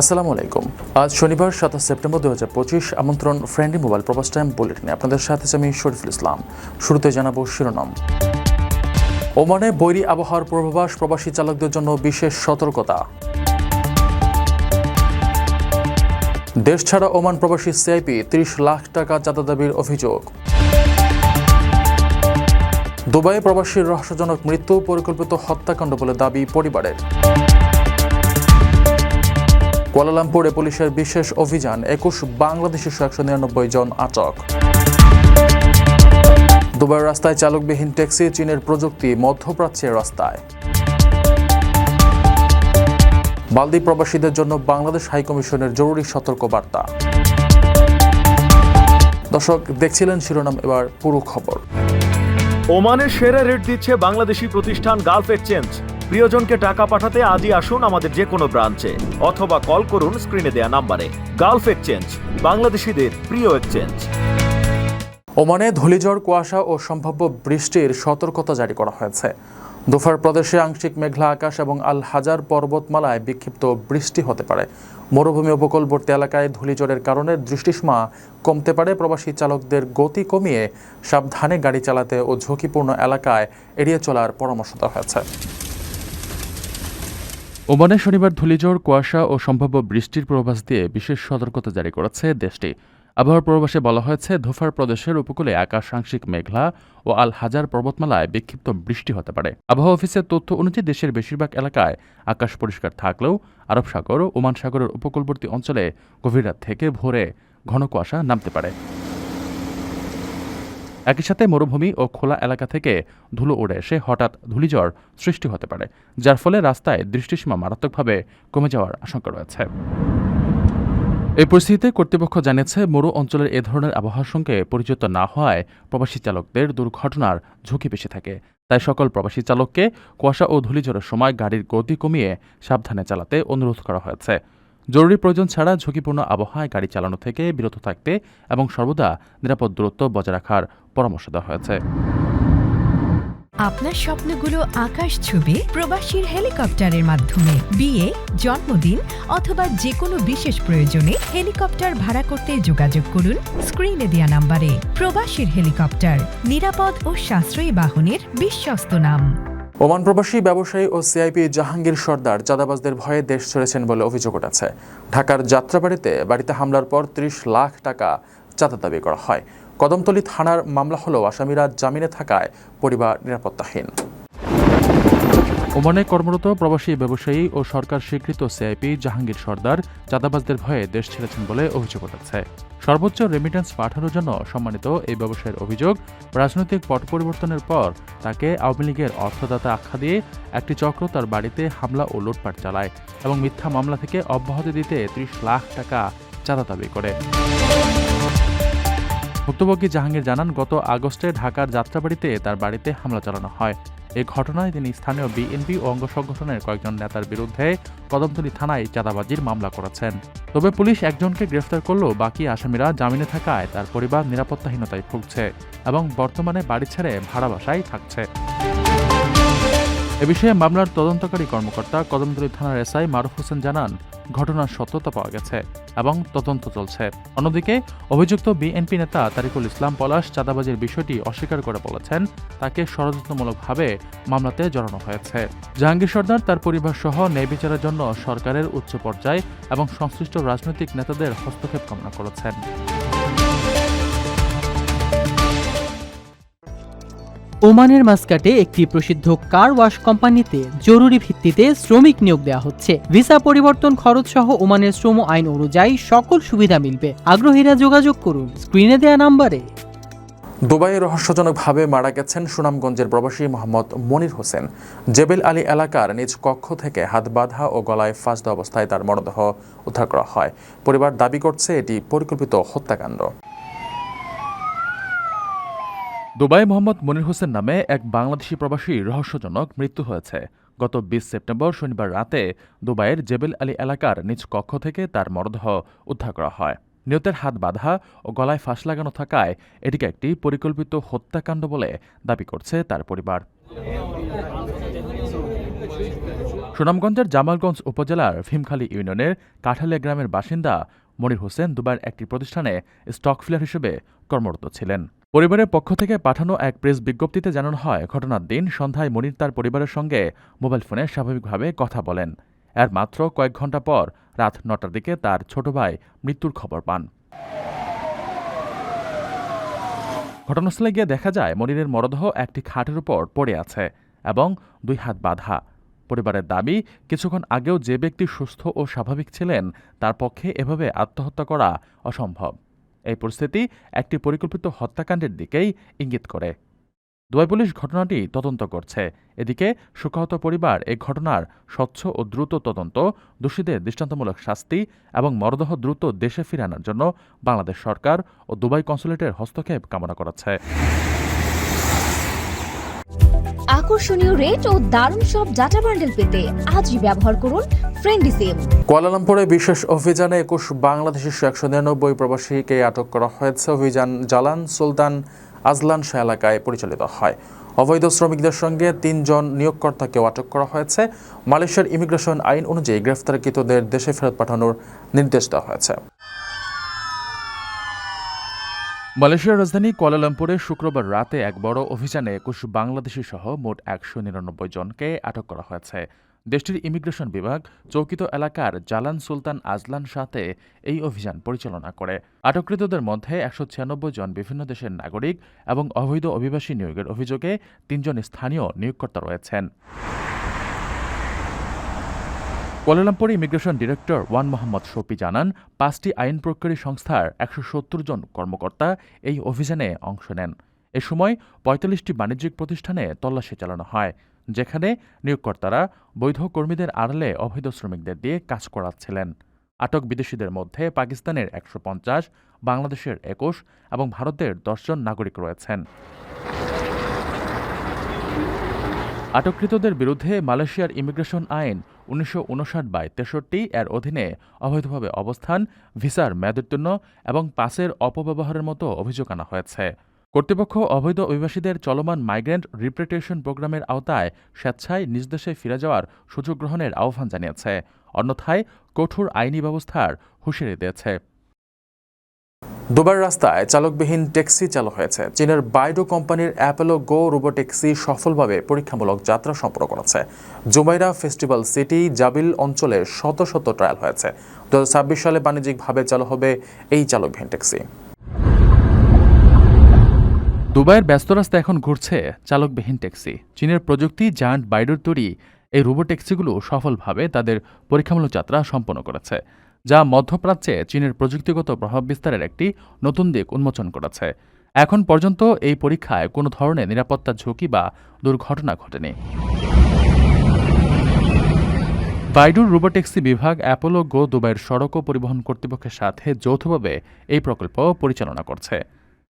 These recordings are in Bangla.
আসসালামু আলাইকুম। আজ শনিবার, সাতাশ সেপ্টেম্বর দু হাজার পঁচিশ, আমন্ত্রণ ফ্রেন্ডলি মোবাইল প্রবাস টাইম বুলেটিনে। আপনাদের সাথে আমি শরীফুল ইসলাম। শুরুতে জানাব শিরোনাম। ওমানে বৈরী আবহাওয়ার পূর্বাভাস, প্রবাসী চালকদের জন্য বিশেষ সতর্কতা। দেশ ছাড়া ওমান প্রবাসী সিআইপি, ত্রিশ লাখ টাকা চাঁদা দাবির অভিযোগ। দুবাই প্রবাসীর রহস্যজনক মৃত্যু, পরিকল্পিত হত্যাকাণ্ড বলে দাবি পরিবারের। কুয়ালালামপুরে পুলিশের বিশেষ অভিযান, একুশ বাংলাদেশি একশো নিরানব্বই জন আটক। দুবাইয়ের রাস্তায় চালকবিহীন ট্যাক্সি চীনের প্রযুক্তি মধ্যপ্রাচ্যের রাস্তায়। বালদি প্রবাসীদের জন্য বাংলাদেশ হাইকমিশনের জরুরি সতর্ক বার্তা দর্শক, দেখছিলেন শিরোনাম, এবার পুরো খবর। ওমানের সেরা রেট দিচ্ছে বাংলাদেশি প্রতিষ্ঠান গালফ এক্সচেঞ্জ। প্রিয়জনকে টাকা পাঠাতে আজই আসুন আমাদের যে কোনো ব্রাঞ্চে, অথবা কল করুন স্ক্রিনে দেয়া নাম্বারে। গালফ এক্সচেঞ্জ, বাংলাদেশিদের প্রিয় এক্সচেঞ্জ। ওমানে ধূলিঝড়, কুয়াশা ও সম্ভাব্য বৃষ্টির সতর্কতা জারি করা হয়েছে। দুফার প্রদেশে আংশিক মেঘলা আকাশ এবং আল হাজার পর্বতমালায় বিক্ষিপ্ত বৃষ্টি হতে পারে। মরুভূমি উপকূলবর্তী এলাকায় ধূলিঝড়ের কারণে দৃষ্টিসীমা কমতে পারে। প্রবাসী চালকদের গতি কমিয়ে সাবধানে গাড়ি চালাতে ও ঝুঁকিপূর্ণ এলাকায় এড়িয়ে চলার পরামর্শ দেওয়া হয়েছে। ওমানে শনিবার ধূলিঝড়, কুয়াশা ও সম্ভাব্য বৃষ্টির পূর্বাভাস দিয়ে বিশেষ সতর্কতা জারি করেছে দেশটি। আবহাওয়ার পূর্বাভাসে বলা হয়েছে, ধোফার প্রদেশের উপকূলে আকাশ আংশিক মেঘলা ও আল হাজার পর্বতমালায় বিক্ষিপ্ত বৃষ্টি হতে পারে। আবহাওয়া অফিসের তথ্য অনুযায়ী দেশের বেশিরভাগ এলাকায় আকাশ পরিষ্কার থাকলেও আরব সাগর ও ওমান সাগরের উপকূলবর্তী অঞ্চলে গভীর রাত থেকে ভোরে ঘন কুয়াশা নামতে পারে। একই সাথে মরুভূমি ও খোলা এলাকা থেকে ধুলো উড়ে এসে হঠাৎ ধূলিঝড় সৃষ্টি হতে পারে, যার ফলে রাস্তায় দৃষ্টিসীমা মারাত্মকভাবে কমে যাওয়ার আশঙ্কা রয়েছে। এই পরিস্থিতিতে কর্তৃপক্ষ জানিয়েছে, মরু অঞ্চলের এ ধরনের আবহাওয়ার সঙ্গে পরিচিত না হওয়ায় প্রবাসী চালকদের দুর্ঘটনার ঝুঁকি বেশি থাকে। তাই সকল প্রবাসী চালককে কুয়াশা ও ধূলিঝড়ের সময় গাড়ির গতি কমিয়ে সাবধানে চালাতে অনুরোধ করা হয়েছে। জরুরি প্রয়োজন ছাড়া ঝুঁকিপূর্ণ আবহাওয়ায় গাড়ি চালানো থেকে বিরত থাকতে এবং সর্বদা নিরাপদ দূরত্ব বজায় রাখার পরামর্শ দেওয়া হয়েছে। আপনার স্বপ্নগুলো আকাশ ছুবে প্রবাসীর হেলিকপ্টারের মাধ্যমে। বিয়ে জন্মদিন অথবা যে কোনো বিশেষ প্রয়োজনে হেলিকপ্টার ভাড়া করতে যোগাযোগ করুন স্ক্রিনে দেয়া নাম্বারে। প্রবাসীর হেলিকপ্টার নিরাপদ ও সাশ্রয়ী বাহনের বিশ্বস্ত নাম। ওমান প্রবাসী ব্যবসায়ী ও সিআইপি জাহাঙ্গীর সর্দার চাঁদাবাজদের ভয়ে দেশ ছেড়েছেন বলে অভিযোগ উঠেছে। ঢাকার যাত্রাবাড়িতে বাড়িতে হামলার পর ত্রিশ লাখ টাকা চাঁদা দাবি করা হয়। কদমতলী থানার মামলা হলেও আসামিরা জামিনে থাকায় পরিবার নিরাপত্তাহীন। ওমানে কর্মরত প্রবাসী ব্যবসায়ী ও সরকার স্বীকৃত সিআইপি জাহাঙ্গীর সর্দার চাঁদাবাজদের ভয়ে দেশ ছেড়েছেন বলে অভিযোগ উঠেছে। সর্বোচ্চ রেমিটেন্স পাঠানোর জন্য সম্মানিত এই ব্যবসায়ের অভিযোগ, রাজনৈতিক পট পরিবর্তনের পর তাকে আওয়ামী লীগের অর্থদাতা আখ্যা দিয়ে একটি চক্র তার বাড়িতে হামলা ও লুটপাট চালায় এবং মিথ্যা মামলা থেকে অব্যাহতি দিতে ত্রিশ লাখ টাকা চাঁদা দাবি করে। ভুক্তভোগী জাহাঙ্গীর জানান, গত আগস্টে ঢাকার যাত্রাবাড়িতে তার বাড়িতে হামলা চালানো হয়। এই ঘটনায় তিনি স্থানীয় বিএনপি ও অঙ্গ সংগঠনের কয়েকজন নেতার বিরুদ্ধে কদমতলী থানায় চাঁদাবাজির মামলা করেছেন। তবে পুলিশ একজনকে গ্রেফতার করলেও বাকি আসামিরা জামিনে থাকায় তার পরিবার নিরাপত্তাহীনতায় ভুগছে এবং বর্তমানে বাড়ি ছেড়ে ভাড়া বাসায় থাকছে। এ বিষয়ে মামলার তদন্তকারী কর্মকর্তা কদমতলী থানার এসআই মারুফ হোসেন জানান, ঘটনার সত্যতা পাওয়া গেছে এবং তদন্ত চলছে। অন্যদিকে, অভিযুক্ত বিএনপি নেতা তারিকুল ইসলাম পলাশ চাঁদাবাজির বিষয়টি অস্বীকার করে বলেছেন, তাকে ষড়যন্ত্রমূলকভাবে মামলাতে জড়ানো হয়েছে। জাহাঙ্গীর সর্দার তার পরিবার সহ ন্যায় বিচারের জন্য সরকারের উচ্চ পর্যায় এবং সংশ্লিষ্ট রাজনৈতিক নেতাদের হস্তক্ষেপ কামনা করেছেন। ওমানের মাস্কাটে একটি প্রসিদ্ধ কার ওয়াশ কোম্পানিতে জরুরি ভিত্তিতে শ্রমিক নিয়োগ দেওয়া হচ্ছে। ভিসা পরিবর্তন খরচ সহ ওমানের শ্রম আইন অনুযায়ী সকল সুবিধা মিলবে। আগ্রহীরা যোগাযোগ করুন। স্ক্রিনে দেয়া নাম্বারে। দুবাইয়ে রহস্যজনকভাবে মারা গেছেন সুনামগঞ্জের প্রবাসী মোহাম্মদ মনির হোসেন। জেবেল আলী এলাকার নিজ কক্ষ থেকে হাত বাঁধা ও গলায় ফাঁসদ অবস্থায় তার মরদেহ উদ্ধার করা হয়। পরিবার দাবি করছে এটি পরিকল্পিত হত্যাকাণ্ড। দুবাই মোহাম্মদ মনির হোসেন নামে এক বাংলাদেশি প্রবাসী রহস্যজনক মৃত্যু হয়েছে। গত বিশ সেপ্টেম্বর শনিবার রাতে দুবাইয়ের জেবেল আলী এলাকার নিজ কক্ষ থেকে তার মরদেহ উদ্ধার করা হয়। নিহতের হাত বাঁধা ও গলায় ফাঁস লাগানো থাকায় এটিকে একটি পরিকল্পিত হত্যাকাণ্ড বলে দাবি করছে তার পরিবার। সুনামগঞ্জের জামালগঞ্জ উপজেলার ভীমখালী ইউনিয়নের কাঠালিয়া গ্রামের বাসিন্দা মনির হোসেন দুবাইয়ের একটি প্রতিষ্ঠানে স্টক ফিলার হিসেবে কর্মরত ছিলেন। পরিবারের পক্ষ থেকে পাঠানো এক প্রেস বিজ্ঞপ্তিতে জানানো হয়, ঘটনার দিন সন্ধ্যায় মনির তার পরিবারের সঙ্গে মোবাইল ফোনে স্বাভাবিকভাবে কথা বলেন। এর মাত্র কয়েক ঘণ্টা পর রাত নটার দিকে তার ছোট ভাই মৃত্যুর খবর পান। ঘটনাস্থলে গিয়ে দেখা যায়, মনিরের মরদেহ একটি খাটের উপর পড়ে আছে এবং দুই হাত বাঁধা। পরিবারের দাবি, কিছুক্ষণ আগেও যে ব্যক্তি সুস্থ ও স্বাভাবিক ছিলেন, তার পক্ষে এভাবে আত্মহত্যা করা অসম্ভব। এই পরিস্থিতি একটি পরিকল্পিত হত্যাকাণ্ডের দিকেই ইঙ্গিত করে। দুবাই পুলিশ ঘটনাটি তদন্ত করছে। এদিকে শোকাহত পরিবার এই ঘটনার স্বচ্ছ ও দ্রুত তদন্ত, দোষীদের দৃষ্টান্তমূলক শাস্তি এবং মরদেহ দ্রুত দেশে ফিরানোর জন্য বাংলাদেশ সরকার ও দুবাই কনসুলেটের হস্তক্ষেপ কামনা করেছে। আকর্ষণীয় রেট ও দারুণ সব ডাটা বান্ডেল পেতে আজই ব্যবহার করুন ফ্রেন্ডি সিম কুয়ালালামপুরে বিশেষ অভিযানে একুশ বাংলাদেশের একশো নিরানব্বই প্রবাসীকে আটক করা হয়েছে। অভিযান জালান সুলতান আজলান শাহ এলাকায় পরিচালিত হয়। অবৈধ শ্রমিকদের সঙ্গে তিনজন নিয়োগকর্তাকেও আটক করা হয়েছে। মালয়েশিয়ার ইমিগ্রেশন আইন অনুযায়ী গ্রেফতারকৃতদের দেশে ফেরত পাঠানোর নির্দেশ দেওয়া হয়েছে। মালয়েশিয়ার রাজধানী কুয়ালালামপুরে শুক্রবার রাতে এক বড় অভিযানে একুশ বাংলাদেশি সহ মোট একশো নিরানব্বই জনকে আটক করা হয়েছে। দেশটির ইমিগ্রেশন বিভাগ চৌকিত এলাকার জালান সুলতান আজলান সাথে এই অভিযান পরিচালনা করে। আটককৃতদের মধ্যে একশো ছিয়ানব্বই জন বিভিন্ন দেশের নাগরিক এবং অবৈধ অভিবাসী নিয়োগের অভিযোগে তিনজন স্থানীয় নিয়োগকর্তা রয়েছেন। Kuala Lumpur immigration director Wan Mohammad Shafi জানান, পাঁচটি আইন প্রয়োগকারী সংস্থার একশো সত্তর জন কর্মকর্তা এই অভিযানে অংশ নেন। এ সময় পঁয়তাল্লিশটি বাণিজ্যিক প্রতিষ্ঠানে তল্লাশি চালানো হয়, যেখানে নিয়োগকর্তারা বৈধ কর্মীদের আড়ালে অবৈধ শ্রমিকদের দিয়ে কাজ করাচ্ছিলেন। আটক বিদেশিদের মধ্যে পাকিস্তানের একশো পঞ্চাশ, বাংলাদেশের একুশ এবং ভারতের দশজন নাগরিক রয়েছেন। আটককৃতদের বিরুদ্ধে মালয়েশিয়ার ইমিগ্রেশন আইন উনিশশো উনষাট বাই তেষট্টি এর অধীনে অবৈধভাবে অবস্থান, ভিসার মেয়াদোত্তীর্ণ এবং পাসের অপব্যবহারের মতো অভিযোগ আনা হয়েছে। কর্তৃপক্ষ অবৈধ অভিবাসীদের চলমান মাইগ্রেন্ট রিপ্রেটেশন প্রোগ্রামের আওতায় স্বেচ্ছায় নিজ দেশে ফিরে যাওয়ার সুযোগ গ্রহণের আহ্বান জানিয়েছে। অন্যথায় কঠোর আইনি ব্যবস্থার হুঁশিয়ারি দিয়েছে। দুবার রাস্তায় চালকবিহীন ট্যাক্সি চালু হয়েছে। চীনের বাইডো কোম্পানির অ্যাপেলো গো রোবোট্যাক্সি সফলভাবে পরীক্ষামূলক যাত্রা সম্পন্ন করেছে। জুমাইরা ফেস্টিভ্যাল সিটি জাবিল অঞ্চলে শত শত ট্রায়াল হয়েছে। দু সালে বাণিজ্যিকভাবে চালু হবে এই চালকবিহীন ট্যাক্সি। দুবাইয়ের ব্যস্ত রাস্তা এখন ঘুরছে চালকবিহীন ট্যাক্সি। চীনের প্রযুক্তি জায়ান্ট বাইডোর তৈরি এই রোবো ট্যাক্সিগুলো সফলভাবে তাদের পরীক্ষামূলক যাত্রা সম্পন্ন করেছে। যা মধ্যপ্রাচ্যে চীনের প্রযুক্তিগত প্রভাব বিস্তারের একটি নতুন দিক উন্মোচন করেছে। এখন পর্যন্ত এই পরীক্ষায় কোনো ধরনের নিরাপত্তা ঝুঁকি বা দুর্ঘটনা ঘটেনি। বাইডুর রোবোট্যাক্সি বিভাগ অ্যাপোলো গো দুবাইয়ের সড়ক ও পরিবহন কর্তৃপক্ষের সাথে যৌথভাবে এই প্রকল্প পরিচালনা করছে।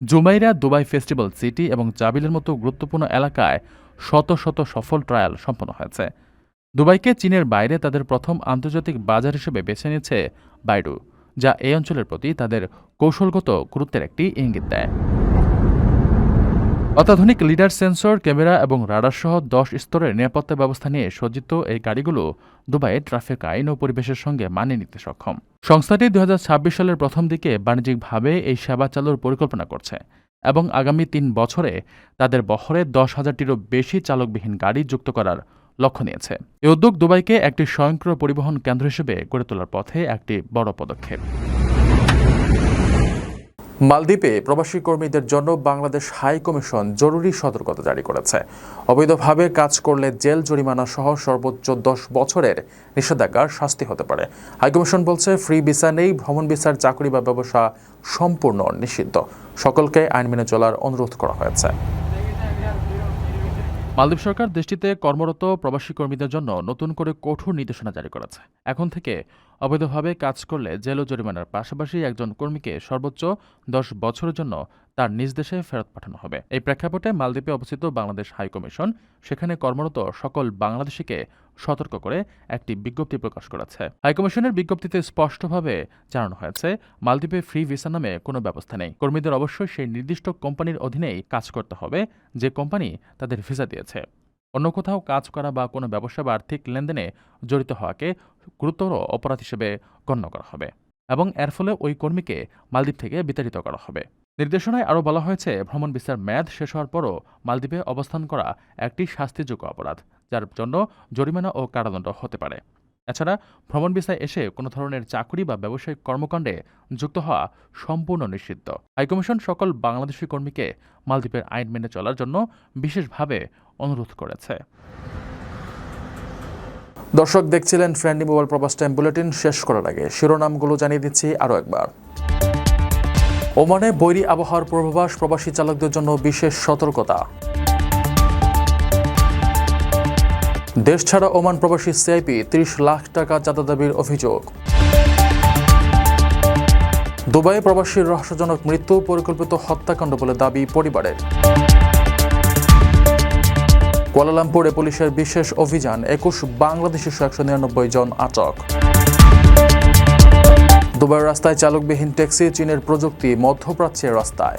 জুমাইরা দুবাই ফেস্টিভ্যাল সিটি এবং জাবিলের মতো গুরুত্বপূর্ণ এলাকায় শত শত সফল ট্রায়াল সম্পন্ন হয়েছে। দুবাইকে চীনের বাইরে তাদের প্রথম আন্তর্জাতিক বাজার হিসেবে বেছে নিয়েছে বাইডু, যা এই অঞ্চলের প্রতি তাদের কৌশলগত গুরুত্বের একটি ইঙ্গিত দেয়। অত্যাধুনিক লিডার সেন্সর, ক্যামেরা এবং রাডার সহ দশ স্তরের নিরাপত্তা ব্যবস্থা নিয়ে সজ্জিত এই গাড়িগুলো দুবাইয়ে ট্রাফিক আইন ও পরিবেশের সঙ্গে মানিয়ে নিতে সক্ষম। সংস্থাটি দু হাজার ছাব্বিশ সালের প্রথম দিকে বাণিজ্যিকভাবে এই সেবা চালুর পরিকল্পনা করছে এবং আগামী তিন বছরে তাদের বহরে দশ হাজারটিরও বেশি চালকবিহীন গাড়ি যুক্ত করার লক্ষ্য নিয়েছে। এই উদ্যোগ দুবাইকে একটি স্বয়ংক্রিয় পরিবহন কেন্দ্র হিসেবে গড়ে তোলার পথে একটি বড় পদক্ষেপ। মালদ্বীপে প্রবাসী কর্মীদের জন্য বাংলাদেশ হাই কমিশন জরুরি সতর্কতা জারি করেছে। অবৈধভাবে কাজ করলে জেল জরিমানা সহ সর্বোচ্চ দশ বছরের নিষেধাজ্ঞার শাস্তি হতে পারে। হাইকমিশন বলছে, ফ্রি ভিসা নেই, ভ্রমণ ভিসার চাকরি বা ব্যবসা সম্পূর্ণ নিষিদ্ধ। সকলকে আইন মেনে চলার অনুরোধ করা হয়েছে। মালদ্বীপ সরকার দেশটিতে কর্মরত প্রবাসী কর্মীদের জন্য নতুন করে কঠোর নির্দেশনা জারি করেছে। এখন থেকে অবৈধভাবে কাজ করলে জেল জরিমানার পাশাপাশি একজন কর্মীকে সর্বোচ্চ দশ বছরের জন্য তার নিজ দেশে ফেরত পাঠানো হবে। এই প্রেক্ষাপটে মালদ্বীপে অবস্থিত বাংলাদেশ হাইকমিশন সেখানে কর্মরত সকল বাংলাদেশিকে সতর্ক করে একটি বিজ্ঞপ্তি প্রকাশ করেছে। হাইকমিশনের বিজ্ঞপ্তিতে স্পষ্টভাবে জানানো হয়েছে, মালদ্বীপে ফ্রি ভিসা নামে কোনো ব্যবস্থা নেই। কর্মীদের অবশ্যই সেই নির্দিষ্ট কোম্পানির অধীনেই কাজ করতে হবে, যে কোম্পানি তাদের ভিসা দিয়েছে। অন্য কোথাও কাজ করা বা কোনো ব্যবসা বা আর্থিক লেনদেনে জড়িত হওয়াকে গুরুতর অপরাধ হিসেবে গণ্য করা হবে এবং এর ফলে ওই কর্মীকে মালদ্বীপ থেকে বিতাড়িত করা হবে। নির্দেশনায় আরও বলা হয়েছে, ভ্রমণ বিস্তার মেয়াদ শেষ হওয়ার পরও মালদ্বীপে অবস্থান করা একটি শাস্তিযোগ্য অপরাধ, যার জন্য জরিমানা ও কারাদণ্ড হতে পারে। এছাড়া ভ্রমণ ভিসায় এসে কোনো ধরনের চাকরি বা ব্যবসায়িক কর্মকাণ্ডে যুক্ত হওয়া সম্পূর্ণ নিষিদ্ধ। হাইকমিশন সকল বাংলাদেশি কর্মীকে মালদ্বীপের আইন মেনে চলার জন্য বিশেষভাবে অনুরোধ করেছে। দর্শক, দেখছিলেন ফ্রেন্ডলি মোবাইল প্রবাস টাইম বুলেটিন। শেষ করার আগে শিরোনামগুলো জানিয়ে দিচ্ছি আরও একবার। ওমানে বৈরী আবহাওয়ার পূর্বাভাস প্রবাসী চালকদের জন্য বিশেষ সতর্কতা। দেশ ছাড়া ওমান প্রবাসী সিআইপি ত্রিশ লাখ টাকা চাঁদা দাবির অভিযোগ। দুবাই প্রবাসীর রহস্যজনক মৃত্যু, পরিকল্পিত হত্যাকাণ্ড বলে দাবি পরিবারের। কুয়ালালামপুরে পুলিশের বিশেষ অভিযান, একুশ বাংলাদেশি একশো নিরানব্বই জন আটক। দুবাইয়ের রাস্তায় চালকবিহীন ট্যাক্সি, চীনের প্রযুক্তি মধ্যপ্রাচ্যের রাস্তায়।